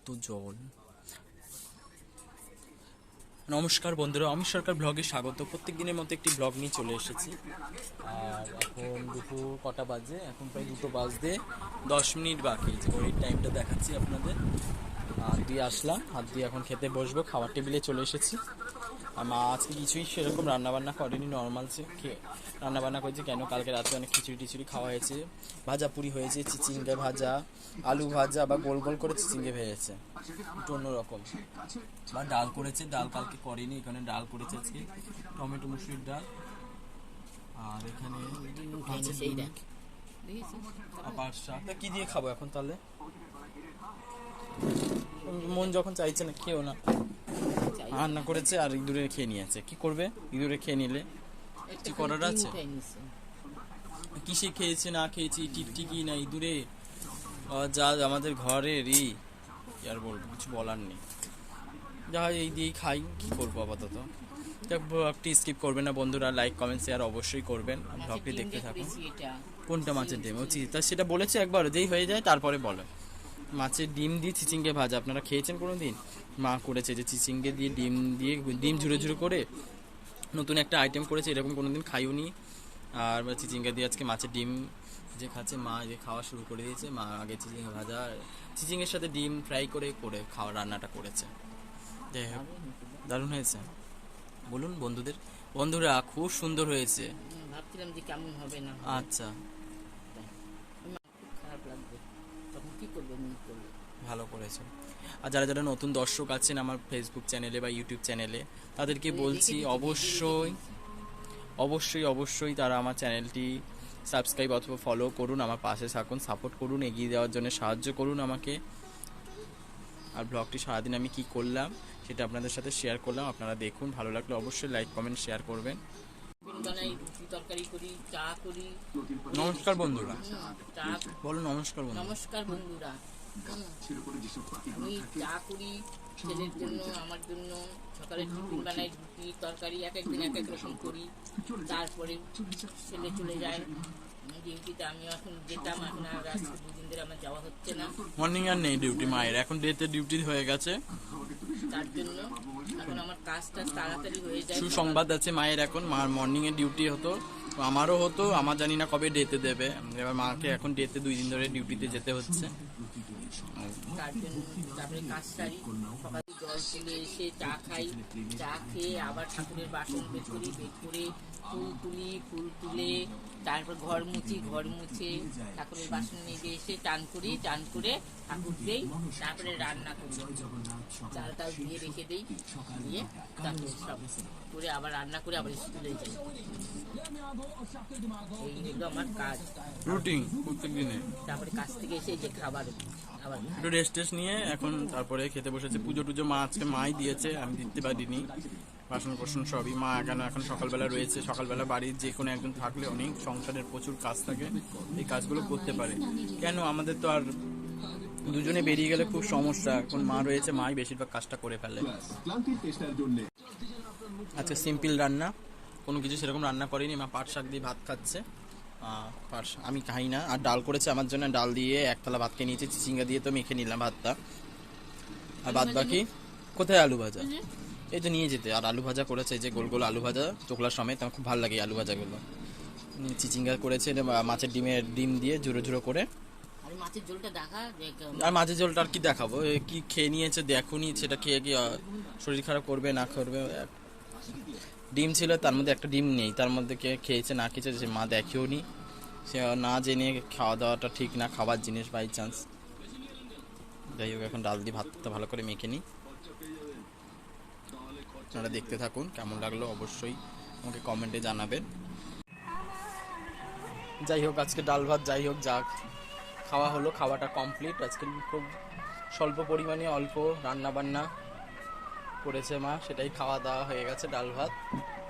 এত জল নমস্কার বন্ধুরা, অমিত সরকার ব্লগে স্বাগত। প্রত্যেক দিনের মতো একটি ব্লগ নিয়ে চলে এসেছি। আর এখন দুপুর কটা বাজে? এখন প্রায় দুটো বাজতে দশ মিনিট বাকি। যে ওই টাইমটা দেখাচ্ছি আপনাদের। হাত দিয়ে আসলাম, হাত দিয়ে এখন খেতে বসবো, খাবার টেবিলে চলে এসেছি। আর মা আজকে কিছুই সেরকম রান্নাবান্না করেনি নর্মাল সে খেয়ে রান্নাবান্না করেছে কেন? কালকে রাতে অনেক খিচুড়ি টিচুড়ি খাওয়া হয়েছে ভাজা পুরি হয়েছে চিচিঙ্গে ভাজা আলু ভাজা বা গোল গোল করে চিচিঙ্গে ভেজেছে একটু অন্যরকম। বা ডাল করেছে ডাল কালকে করেনি এখানে ডাল করেছে আজকে টমেটো মুসুরির ডাল আর এখানে শাক। কি দিয়ে খাব এখন তাহলে? মন যখন চাইছে না খেও না। রান্না করেছে আর ইঁদুরে খেয়ে নিয়েছে। কি করবে? ইঁদুরে খেয়ে নিলে? কি করার আছে? কিসে খেয়েছে না খেয়েছি? টিকটিকি না ইঁদুরে? যা আমাদের ঘরেরই আর বলব কিছু বলার নেই। যা এই দিয়েই খাই কি করব আপাতত? ব্লগটি স্কিপ করবেন না বন্ধুরা লাইক কমেন্ট শেয়ার অবশ্যই করবেন। ব্লগটি দেখতে থাকুন। কোনটা মাছের ডিম? ও চি- তা সেটা বলেছে একবার যেই হয়ে যায় তারপরে বলে। মাছের ডিম দিয়ে চিচিঙ্গে ভাজা। আপনারা খেয়েছেন কোনো দিন মা করেছে যে চিচিঙ্গে দিয়ে ডিম দিয়ে ডিম ঝুড়ো ঝুড়ো করে নতুন একটা আইটেম করেছে এরকম কোনো দিন খাইওনি আর চিচিঙ্গা দিয়ে আজকে মাছের ডিম যে খাচ্ছে মা যে খাওয়া শুরু করে দিয়েছে মা আগে চিচিঙ্গা ভাজা চিচিঙ্গের সাথে ডিম ফ্রাই করে করে খাওয়া রান্নাটা করেছে। যাই হোক দারুণ হয়েছে। বলুন বন্ধুদের বন্ধুরা খুব সুন্দর হয়েছে। ভাবছিলাম যে কেমন হবে না আচ্ছা আমার খুব খারাপ লাগবে তখন কি করব মন করব করেছ আর যারা যারা নতুন দর্শক আছেন আমার ফেসবুক চ্যানেলে বা ইউটিউব চ্যানেলে তাদেরকে বলছি অবশ্যই অবশ্যই অবশ্যই তারা আমার চ্যানেলটি সাবস্ক্রাইব অথবা ফলো করুন আমার পাশে থাকুন সাপোর্ট করুন এগিয়ে দেওয়ার জন্য সাহায্য করুন আমাকে। আর ব্লগটি সারাদিন আমি কি করলাম সেটা আপনাদের সাথে শেয়ার করলাম আপনারা দেখুন ভালো লাগলে অবশ্যই লাইক কমেন্ট শেয়ার করবেন। নমস্কার বন্ধুরা। বলো নমস্কার বন্ধুরা। নমস্কার বন্ধুরা। হুম, আমি চা করি ছেলের জন্য আমার জন্য সকালে টিফিন বানাই রুটি তরকারি এক একদিন এক এক রকম করি। তারপরে ছেলে চলে যায়। ডিউটিতে আমি এখন যেতাম এখন আর আজকে দুদিন ধরে আমার যাওয়া হচ্ছে না। মর্নিং আর নেই ডিউটি মায়ের। এখন ডেতে ডিউটি হয়ে গেছে। তার জন্য এখন আমার কাজটা তাড়াতাড়ি হয়ে যায়। সুসংবাদ আছে মায়ের এখন। মার মর্নিং এ ডিউটি হতো তো আমারও হতো আমার জানি না কবে ডেতে দেবে। এবার মাকে এখন ডেতে দুই দিন ধরে ডিউটিতে যেতে হচ্ছে। তারপরে জল এসে চা খাই চা খেয়ে আবার ঠাকুরের বাসন করি করে তুলি ফুল তুলে তারপর ঘর মুছি ঘর মুছে ঠাকুরের বাসন নিয়ে এসে টান করি টান করে ঠাকুর দেই তারপরে রান্না করি চাল টাল দিয়ে রেখে দিই দিয়ে তারপরে সব করে আবার রান্না করে আবার স্কুলে যাই এই হলো আমার কাজ রুটিন প্রত্যেক দিনে তারপরে কাজ থেকে এসে যে খাবার একটু রেস্ট টেস্ট নিয়ে এখন তারপরে খেতে বসেছে। পুজো টুজো মা আজকে মাই দিয়েছে, আমি দিতে পারিনি। বাসন কোসন সবই মা কেন এখন সকালবেলা রয়েছে। সকালবেলা বাড়ির যে কোনো একজন থাকলে অনেক সংসারের প্রচুর কাজ থাকে, এই কাজগুলো করতে পারে। কেন? আমাদের তো আর দুজনে বেরিয়ে গেলে খুব সমস্যা। এখন মা রয়েছে, মাই বেশিরভাগ কাজটা করে ফেলে। আচ্ছা সিম্পল রান্না। কোনো কিছু সেরকম রান্না করেনি। মা পাট শাক দিয়ে ভাত খাচ্ছে। আমি খাই না। আর ডাল করেছে আমার জন্য। ডাল দিয়ে একতলা ভাত খেয়ে নিয়েছি চিচিঙ্গা দিয়ে তো মেখে নিলাম ভাতটা। আর বাদ বাকি? কোথায় আলু ভাজা? এই তো নিয়ে যেতে। আর আলু ভাজা করেছে যে গোল গোল আলু ভাজা চোখলা সমেত। আমার খুব ভালো লাগে আলু ভাজাগুলো। চিচিঙ্গা করেছে মাছের ডিমের ডিম দিয়ে ঝুড়ো ঝুড়ো করে। আর মাছের ঝোলটা দেখা আর মাঝে জলটা আর কি দেখাবো? কি খেয়ে নিয়েছে দেখুনি সেটা খেয়ে কি শরীর খারাপ করবে না করবে? ডিম ছিল, তার মধ্যে একটা ডিম নেই। তার মধ্যে কে খেয়েছে, না খেয়েছে, সে মা দেখেও নি। সে না জেনে খাওয়া দাওয়াটা ঠিক না, খাবার জিনিস বাই চান্স যাই হোক, এখন ডাল দিয়ে ভাতটা ভালো করে মেখে নিই আপনারা দেখতে থাকুন, কেমন লাগল অবশ্যই আমাকে কমেন্টে জানাবেন। যাই হোক, আজকে ডাল ভাত যাই হোক যাক খাওয়া হলো, খাওয়াটা কমপ্লিট আজকে খুব স্বল্প পরিমাণে অল্প রান্না বান্না করেছে মা, সেটাই খাওয়া দাওয়া হয়ে গেছে, ডাল ভাত।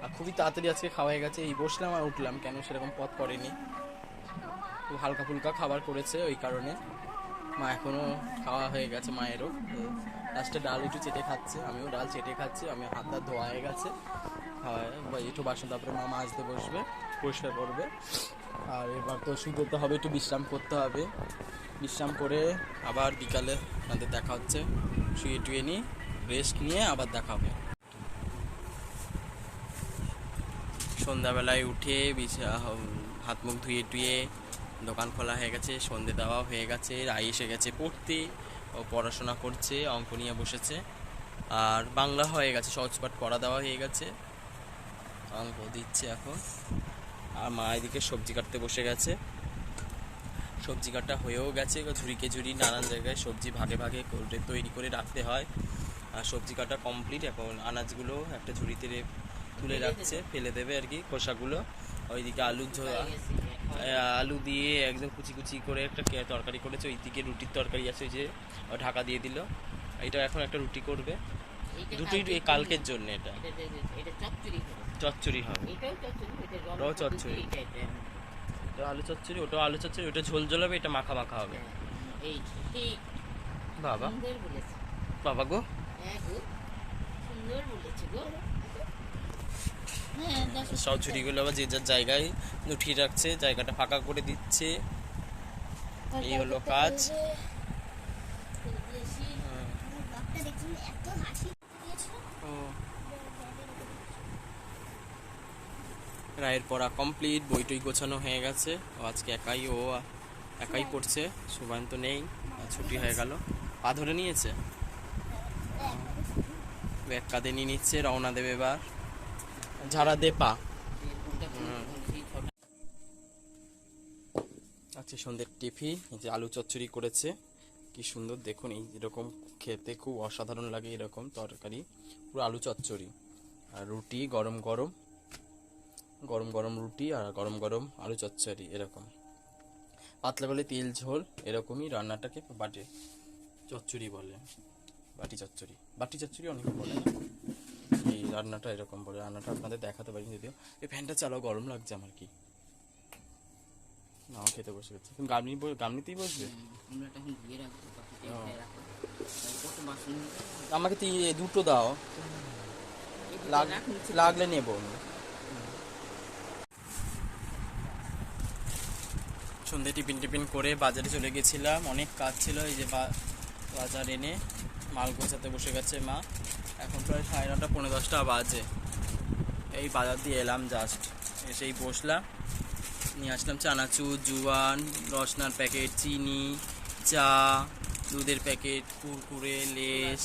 আর খুবই তাড়াতাড়ি আজকে খাওয়া হয়ে গেছে, এই বসলাম আর উঠলাম, কেন সেরকম পথ করেনি। খুব হালকা ফুলকা খাবার করেছে ওই কারণে। মা এখনও খাওয়া হয়ে গেছে মায়েরও। লাস্টে ডাল একটু চেটে খাচ্ছে, আমিও ডাল চেটে খাচ্ছি, আমি হাত হাত ধোয়া হয়ে গেছে একটু বাসন, তারপরে মা মাজতে বসবে, পরিষ্কার করবে। আর এবার তো শুধুতে হবে, একটু বিশ্রাম করতে হবে। বিশ্রাম করে আবার বিকালে আমাদের দেখা হচ্ছে, শুয়ে টুয়ে নিই। রেস্ট নিয়ে আবার দেখা হবে সন্ধ্যাবেলায় উঠে হাত মুখ ধুয়ে টুয়ে দোকান খোলা হয়ে গেছে, সন্ধে দেওয়া হয়ে গেছে, রাই এসে গেছে পড়তে, ও পড়াশোনা করছে, অঙ্ক নিয়ে বসেছে। আর বাংলা হয়ে গেছে সহজপাঠ পড়া দেওয়া হয়ে গেছে। অঙ্ক দিচ্ছে এখন। আর মা এদিকে সবজি কাটতে বসে গেছে। সবজি কাটা হয়েও গেছে, ঝুড়িকে ঝুড়ি নানান জায়গায় সবজি ভাগে ভাগে করে তৈরি করে রাখতে হয়। সবজি কাটা কমপ্লিট এখন আনাজগুলো একটা ঝুড়িতে তুলে রাখছে ফেলে দেবে আর কি খোসাগুলো। ওইদিকে আলুর ঝোল হয়ে। আলু দিয়ে একদম কুচি কুচি করে একটা তরকারি করেছে ওইদিকে রুটির তরকারি আছে ওই যে ঢাকা দিয়ে দিল। এটা এখন একটা রুটি করবে। দুটোই কালকের জন্য। এটা। চচ্চড়ি হবে। ওটাও চচ্চড়ি। এটা আলু চচ্চড়ি ওটাও আলু চচ্চড়ি ওটা ঝোল ঝোল হবে এটা মাখা মাখা হবে। বাবা। বাবা গো। সব ঝুড়িগুলো আবার যে যার জায়গায় উঠিয়ে রাখছে, জায়গাটা ফাঁকা করে দিচ্ছে। এই হলো কাজ। রায়ের পড়া কমপ্লিট বই টই গোছানো হয়ে গেছে। আজকে একাই, ও একাই পড়ছে সুবান তো নেই ছুটি হয়ে গেল। পা ধরে নিয়েছে? ব্যাগ কাঁধে নিয়ে নিচ্ছে, রওনা দেবে এবার। ঝাড়া দে পা। আচ্ছা সন্ধ্যের টিফি যে আলু চচ্চড়ি করেছে। কি সুন্দর, দেখুন, এই এরকম খেতে খুব অসাধারণ লাগে এরকম তরকারি। পুরো আলু চচ্চড়ি। আর রুটি, গরম গরম। গরম গরম রুটি আর গরম গরম আলু চচ্চড়ি, এরকম। পাতলা বলে তেল ঝোল, এরকমই রান্নাটাকে বাটি, চচ্চড়ি বলে। বাটি চচ্চড়ি। বাটি চচ্চড়ি অনেকে বলে। এই রান্নাটা এরকম বলে। রান্নাটা আপনাদের দেখাতে পারি যদিও। এই ফ্যানটা চালাও গরম লাগছে আমার কি। নাও খেতে বসে গেছে। তুমি গামনি গামনিতেই বসবে? আমাকে তুই এই দুটো দাও। লাগলে নেব। সন্ধে টিফিন টিফিন করে বাজারে চলে গেছিলাম। অনেক কাজ ছিল এই যে বাজার এনে। মাল গোছাতে বসে গেছে মা। এখন প্রায় সাড়ে নটা পনেরো দশটা বাজে। এই বাজার দিয়ে এলাম জাস্ট এসেই বসলাম। নিয়ে আসলাম চানাচুর জুয়ান রসনার প্যাকেট চিনি চা দুধের প্যাকেট কুরকুরে লেস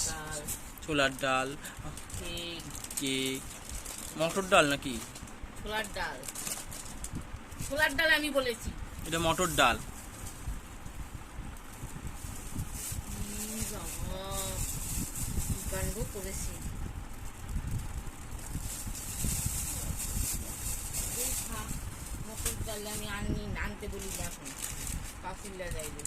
ছোলার ডাল। কেক, মটর ডাল নাকি? ছোলার ডাল। ছোলার ডাল আমি বলেছি। এটা মটর ডাল উম, বাবা, কাণ্ড করেছি এই মটর ডাল আমি আনি আনতে বলি এখন পাঁচিল্লা যাইবে